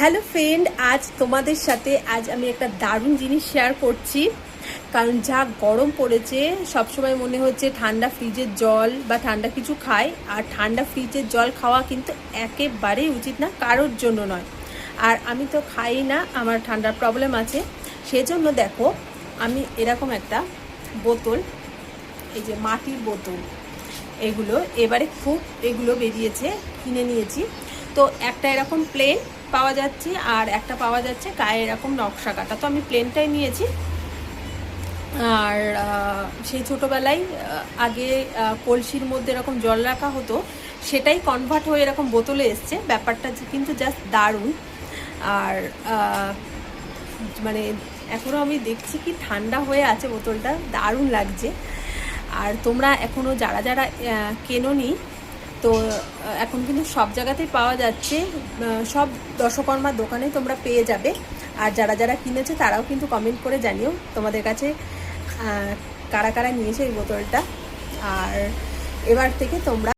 Hello friend আজ তোমাদের সাথে আজ আমি একটা দারুণ জিনিস শেয়ার করছি। কারণ যা গরম পড়েছে, সবসময় মনে হচ্ছে ঠান্ডা ফ্রিজের জল বা ঠান্ডা কিছু খাই আর ঠান্ডা ফ্রিজের জল খাওয়া কিন্তু একেবারেই উচিত না, কারোর জন্য নয়। আর আমি তো খাই না, আমার ঠান্ডার প্রবলেম আছে। সেজন্য দেখো, আমি এরকম একটা বোতল, এই যে মাটির বোতল, এগুলো এবারে খুব এগুলো বেরিয়েছে, কিনে নিয়েছি। তো একটা এরকম প্লেন পাওয়া যাচ্ছে আর একটা পাওয়া যাচ্ছে গায়ে এরকম নকশা কাটা। তো আমি প্লেনটাই নিয়েছি। আর সেই ছোটোবেলায় আগে কলসির মধ্যে এরকম জল রাখা হতো, সেটাই কনভার্ট হয়ে এরকম বোতলে এসছে। ব্যাপারটা কিন্তু জাস্ট দারুণ। আর মানে এখনও আমি দেখছি কি ঠান্ডা হয়ে আছে বোতলটা, দারুণ লাগছে। আর তোমরা এখনও যারা যারা কেনোনি তো এখন কিন্তু সব জায়গাতেই পাওয়া যাচ্ছে। সব দশকর্মার দোকানে তোমরা পেয়ে যাবে। আর যারা যারা কিনেছে, তারাও কিন্তু কমেন্ট করে জানিও তোমাদের কাছে কারা কারা নিয়েছে এই বোতলটা। আর এবার থেকে তোমরা